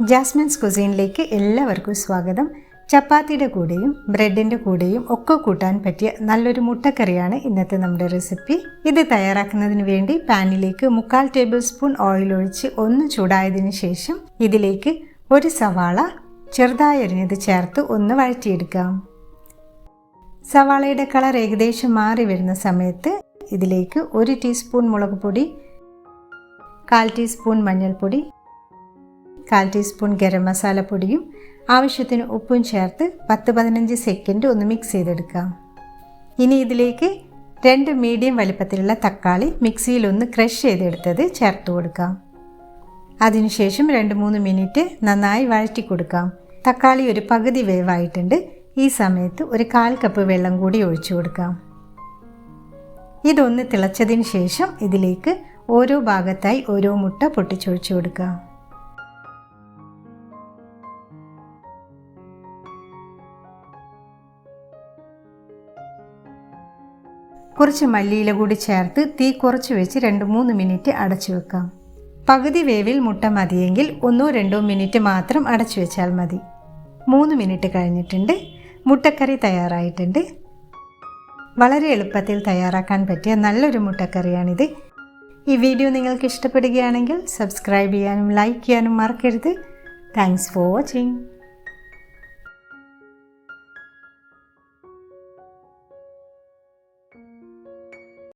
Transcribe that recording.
Jasmine's കുസീനിലേക്ക് എല്ലാവർക്കും സ്വാഗതം. ചപ്പാത്തിയുടെ കൂടെയും ബ്രെഡിന്റെ കൂടെയും ഒക്കെ കൂട്ടാൻ പറ്റിയ നല്ലൊരു മുട്ടക്കറിയാണ് ഇന്നത്തെ നമ്മുടെ റെസിപ്പി ഇത് തയ്യാറാക്കുന്നതിന് വേണ്ടി പാനിലേക്ക് മുക്കാൽ ടേബിൾ സ്പൂൺ ഓയിൽ ഒഴിച്ച് ഒന്ന് ചൂടായതിനു ശേഷം ഇതിലേക്ക് ഒരു സവാള ചെറുതായി അരിഞ്ഞത് ചേർത്ത് ഒന്ന് വഴറ്റിയെടുക്കാം. സവാളയുടെ കളർ ഏകദേശം മാറി വരുന്ന സമയത്ത് ഇതിലേക്ക് ഒരു ടീസ്പൂൺ മുളക് പൊടി കാൽ ടീസ്പൂൺ മഞ്ഞൾപ്പൊടി കാൽ ടീസ്പൂൺ ഗരം മസാല പൊടിയും ആവശ്യത്തിന് ഉപ്പും ചേർത്ത് പത്ത് പതിനഞ്ച് സെക്കൻഡ് ഒന്ന് മിക്സ് ചെയ്തെടുക്കാം. ഇനി ഇതിലേക്ക് രണ്ട് മീഡിയം വലിപ്പത്തിലുള്ള തക്കാളി മിക്സിയിൽ ഒന്ന് ക്രഷ് ചെയ്തെടുത്തത് ചേർത്ത് കൊടുക്കാം. അതിനുശേഷം രണ്ട് മൂന്ന് മിനിറ്റ് നന്നായി വഴറ്റി കൊടുക്കാം. തക്കാളി ഒരു പകുതി വേവായിട്ടുണ്ട്. ഈ സമയത്ത് ഒരു കാൽ കപ്പ് വെള്ളം കൂടി ഒഴിച്ചു കൊടുക്കാം. ഇതൊന്ന് തിളച്ചതിന് ശേഷം ഇതിലേക്ക് ഓരോ ഭാഗത്തായി ഓരോ മുട്ട പൊട്ടിച്ചൊഴിച്ചു കൊടുക്കാം. കുറച്ച് മല്ലിയില കൂടി ചേർത്ത് തീ കുറച്ച് വെച്ച് രണ്ട് മൂന്ന് മിനിറ്റ് അടച്ചു വെക്കാം. പകുതി വേവിൽ മുട്ട മതിയെങ്കിൽ ഒന്നോ രണ്ടോ മിനിറ്റ് മാത്രം അടച്ചു വെച്ചാൽ മതി. മൂന്ന് മിനിറ്റ് കഴിഞ്ഞിട്ടുണ്ട്. മുട്ടക്കറി തയ്യാറായിട്ടുണ്ട്. വളരെ എളുപ്പത്തിൽ തയ്യാറാക്കാൻ പറ്റിയ നല്ലൊരു മുട്ടക്കറിയാണിത്. ഈ വീഡിയോ നിങ്ങൾക്ക് ഇഷ്ടപ്പെടുകയാണെങ്കിൽ സബ്സ്ക്രൈബ് ചെയ്യാനും ലൈക്ക് ചെയ്യാനും മറക്കരുത്. Thanks for watching